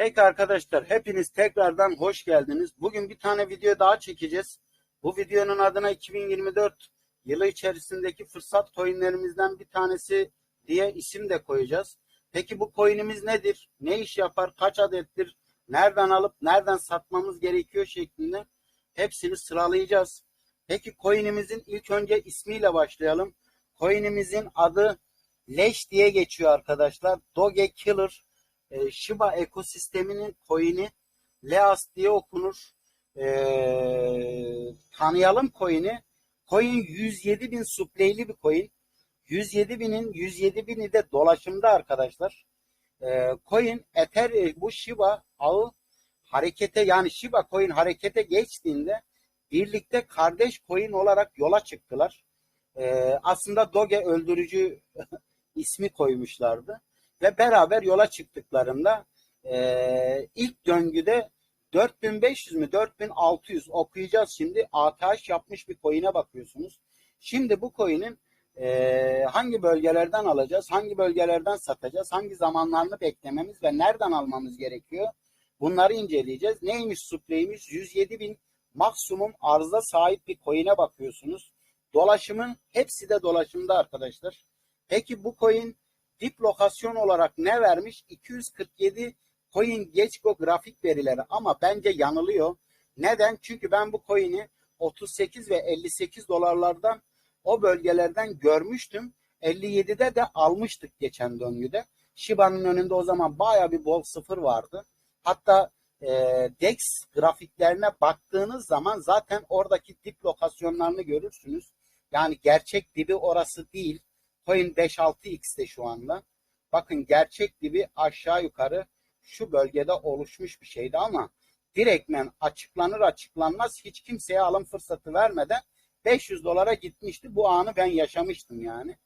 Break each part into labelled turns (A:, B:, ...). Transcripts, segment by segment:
A: Peki arkadaşlar hepiniz tekrardan hoş geldiniz. Bugün bir tane video daha çekeceğiz. Bu videonun adına 2024 yılı içerisindeki fırsat coinlerimizden bir tanesi diye isim de koyacağız. Peki bu coinimiz nedir? Ne iş yapar? Kaç adettir? Nereden alıp nereden satmamız gerekiyor şeklinde hepsini sıralayacağız. Peki coinimizin ilk önce ismiyle başlayalım. Coinimizin adı Leş diye geçiyor arkadaşlar. Doge Killer e, Shiba ekosisteminin coin'i Leas diye okunur. E, tanıyalım coin'i. Coin 107 bin supleyli bir coin. 107 binin 107 bini de dolaşımda arkadaşlar. E, coin Ether bu Shiba ağı harekete yani Shiba coin harekete geçtiğinde birlikte kardeş coin olarak yola çıktılar. E, aslında Doge öldürücü ismi koymuşlardı ve beraber yola çıktıklarında e, ilk döngüde 4500 mü 4600 okuyacağız şimdi ATH yapmış bir coin'e bakıyorsunuz. Şimdi bu coin'in e, hangi bölgelerden alacağız, hangi bölgelerden satacağız, hangi zamanlarını beklememiz ve nereden almamız gerekiyor bunları inceleyeceğiz. Neymiş supply'miş 107 bin maksimum arıza sahip bir coin'e bakıyorsunuz. Dolaşımın hepsi de dolaşımda arkadaşlar. Peki bu coin dip lokasyon olarak ne vermiş? 247 coin Geçgo grafik verileri ama bence yanılıyor. Neden? Çünkü ben bu coin'i 38 ve 58 dolarlardan o bölgelerden görmüştüm. 57'de de almıştık geçen döngüde. Shiba'nın önünde o zaman baya bir bol sıfır vardı. Hatta e, DEX grafiklerine baktığınız zaman zaten oradaki dip lokasyonlarını görürsünüz. Yani gerçek dibi orası değil. Coin 5-6x'te şu anda. Bakın gerçek dibi aşağı yukarı şu bölgede oluşmuş bir şeydi ama direktmen açıklanır açıklanmaz hiç kimseye alım fırsatı vermeden 500 dolara gitmişti. Bu anı ben yaşamıştım yani.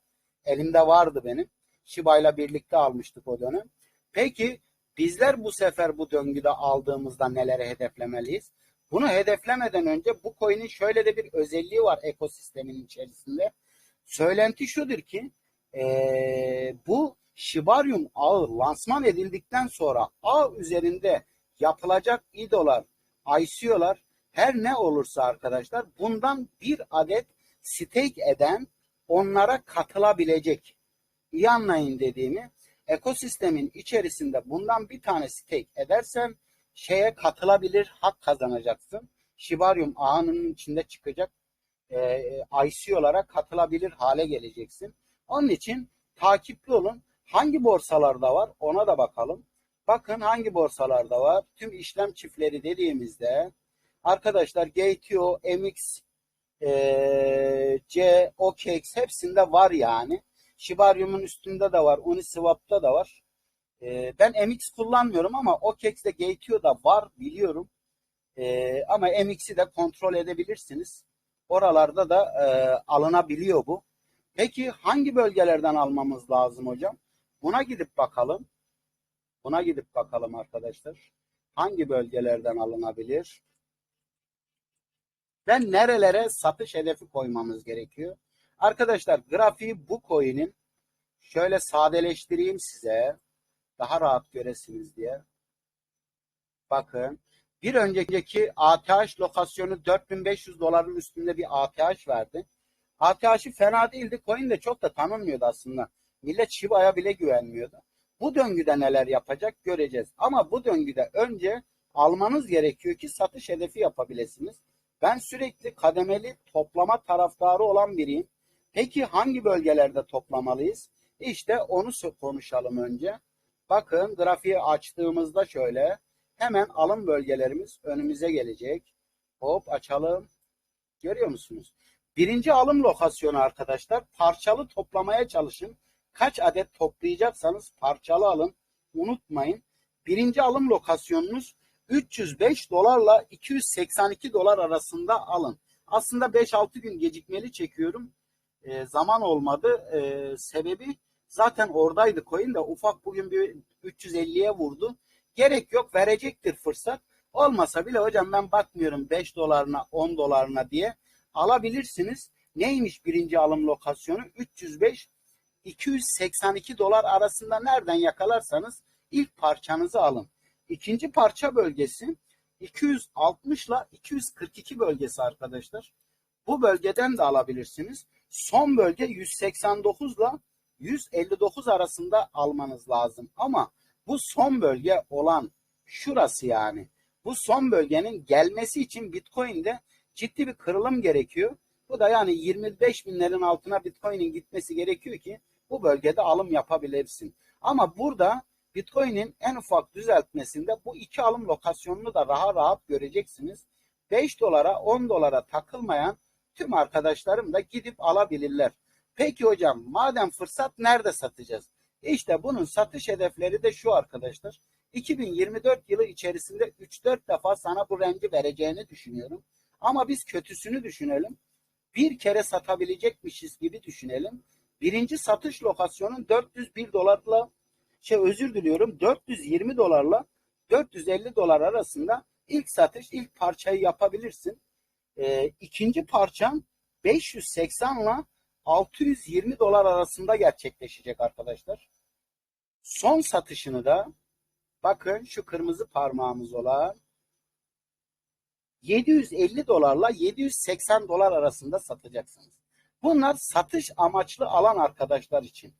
A: Elimde vardı benim. Shiba ile birlikte almıştık o dönem. Peki bizler bu sefer bu döngüde aldığımızda nelere hedeflemeliyiz? Bunu hedeflemeden önce bu coin'in şöyle de bir özelliği var ekosistemin içerisinde. Söylenti şudur ki ee, bu Shibarium ağı lansman edildikten sonra ağ üzerinde yapılacak idolar, ICO'lar her ne olursa arkadaşlar bundan bir adet stake eden onlara katılabilecek. İyi anlayın dediğimi. Ekosistemin içerisinde bundan bir tane stake edersen şeye katılabilir, hak kazanacaksın. Shibarium ağının içinde çıkacak e, ICO'lara katılabilir hale geleceksin. Onun için takipli olun. Hangi borsalarda var ona da bakalım. Bakın hangi borsalarda var. Tüm işlem çiftleri dediğimizde arkadaşlar GTO, MX, e, C, OKEX hepsinde var yani. Shibarium'un üstünde de var. Uniswap'ta da var. E, ben MX kullanmıyorum ama OKEX'de GTO'da var biliyorum. E, ama MX'i de kontrol edebilirsiniz. Oralarda da e, alınabiliyor bu. Peki hangi bölgelerden almamız lazım hocam? Buna gidip bakalım. Buna gidip bakalım arkadaşlar. Hangi bölgelerden alınabilir? Ve nerelere satış hedefi koymamız gerekiyor? Arkadaşlar grafiği bu coin'in şöyle sadeleştireyim size. Daha rahat göresiniz diye. Bakın bir önceki ATH lokasyonu 4500 doların üstünde bir ATH verdi. ATH'i fena değildi. Coin de çok da tanınmıyordu aslında. Millet Shiba'ya bile güvenmiyordu. Bu döngüde neler yapacak göreceğiz. Ama bu döngüde önce almanız gerekiyor ki satış hedefi yapabilirsiniz. Ben sürekli kademeli toplama taraftarı olan biriyim. Peki hangi bölgelerde toplamalıyız? İşte onu konuşalım önce. Bakın grafiği açtığımızda şöyle hemen alım bölgelerimiz önümüze gelecek. Hop açalım. Görüyor musunuz? Birinci alım lokasyonu arkadaşlar parçalı toplamaya çalışın. Kaç adet toplayacaksanız parçalı alın. Unutmayın. Birinci alım lokasyonunuz 305 dolarla 282 dolar arasında alın. Aslında 5-6 gün gecikmeli çekiyorum. E, zaman olmadı. E, sebebi zaten oradaydı coin de ufak bugün bir 350'ye vurdu. Gerek yok verecektir fırsat. Olmasa bile hocam ben bakmıyorum 5 dolarına 10 dolarına diye alabilirsiniz. Neymiş birinci alım lokasyonu? 305 282 dolar arasında nereden yakalarsanız ilk parçanızı alın. İkinci parça bölgesi 260 ile 242 bölgesi arkadaşlar. Bu bölgeden de alabilirsiniz. Son bölge 189 ile 159 arasında almanız lazım. Ama bu son bölge olan şurası yani. Bu son bölgenin gelmesi için Bitcoin'de ciddi bir kırılım gerekiyor. Bu da yani 25 binlerin altına Bitcoin'in gitmesi gerekiyor ki bu bölgede alım yapabilirsin. Ama burada Bitcoin'in en ufak düzeltmesinde bu iki alım lokasyonunu da rahat rahat göreceksiniz. 5 dolara 10 dolara takılmayan tüm arkadaşlarım da gidip alabilirler. Peki hocam madem fırsat nerede satacağız? İşte bunun satış hedefleri de şu arkadaşlar. 2024 yılı içerisinde 3-4 defa sana bu rengi vereceğini düşünüyorum. Ama biz kötüsünü düşünelim. Bir kere satabilecekmişiz gibi düşünelim. Birinci satış lokasyonun 401 dolarla şey özür diliyorum 420 dolarla 450 dolar arasında ilk satış ilk parçayı yapabilirsin. Ee, ikinci parçan 580 ile 620 dolar arasında gerçekleşecek arkadaşlar. Son satışını da bakın şu kırmızı parmağımız olan 750 dolarla 780 dolar arasında satacaksınız. Bunlar satış amaçlı alan arkadaşlar için.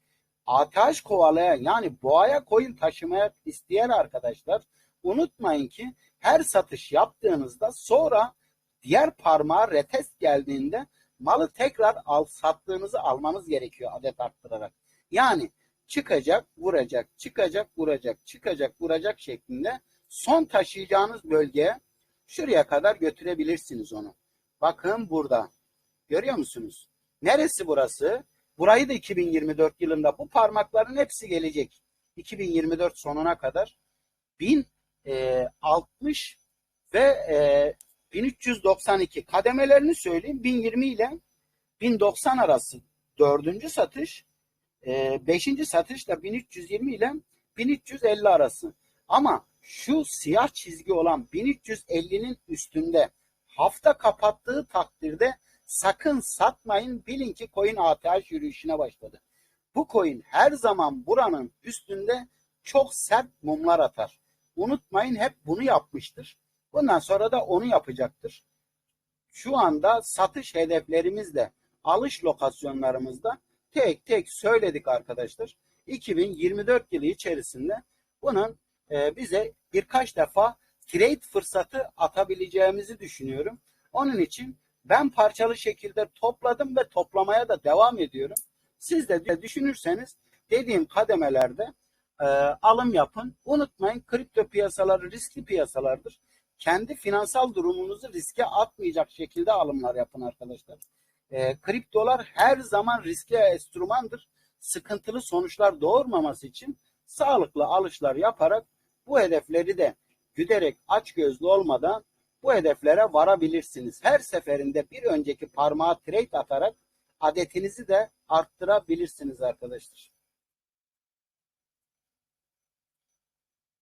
A: ATH kovalayan yani boğaya koyun taşımaya isteyen arkadaşlar unutmayın ki her satış yaptığınızda sonra diğer parmağa retest geldiğinde malı tekrar al sattığınızı almanız gerekiyor adet arttırarak. Yani çıkacak, vuracak, çıkacak, vuracak, çıkacak, vuracak şeklinde son taşıyacağınız bölgeye şuraya kadar götürebilirsiniz onu. Bakın burada. Görüyor musunuz? Neresi burası? Burayı da 2024 yılında bu parmakların hepsi gelecek. 2024 sonuna kadar 1060 ve e, 1392 kademelerini söyleyeyim. 1020 ile 1090 arası dördüncü satış. E, beşinci satış da 1320 ile 1350 arası. Ama şu siyah çizgi olan 1350'nin üstünde hafta kapattığı takdirde sakın satmayın. Bilin ki coin ATH yürüyüşüne başladı. Bu coin her zaman buranın üstünde çok sert mumlar atar. Unutmayın hep bunu yapmıştır. Bundan sonra da onu yapacaktır. Şu anda satış hedeflerimizle alış lokasyonlarımızda tek tek söyledik arkadaşlar. 2024 yılı içerisinde bunun e, bize birkaç defa trade fırsatı atabileceğimizi düşünüyorum. Onun için ben parçalı şekilde topladım ve toplamaya da devam ediyorum. Siz de düşünürseniz dediğim kademelerde e, alım yapın. Unutmayın kripto piyasaları riskli piyasalardır. Kendi finansal durumunuzu riske atmayacak şekilde alımlar yapın arkadaşlar. E, kriptolar her zaman riskli enstrümandır. Sıkıntılı sonuçlar doğurmaması için sağlıklı alışlar yaparak bu hedefleri de güderek aç gözlü olmadan bu hedeflere varabilirsiniz. Her seferinde bir önceki parmağı trade atarak adetinizi de arttırabilirsiniz arkadaşlar.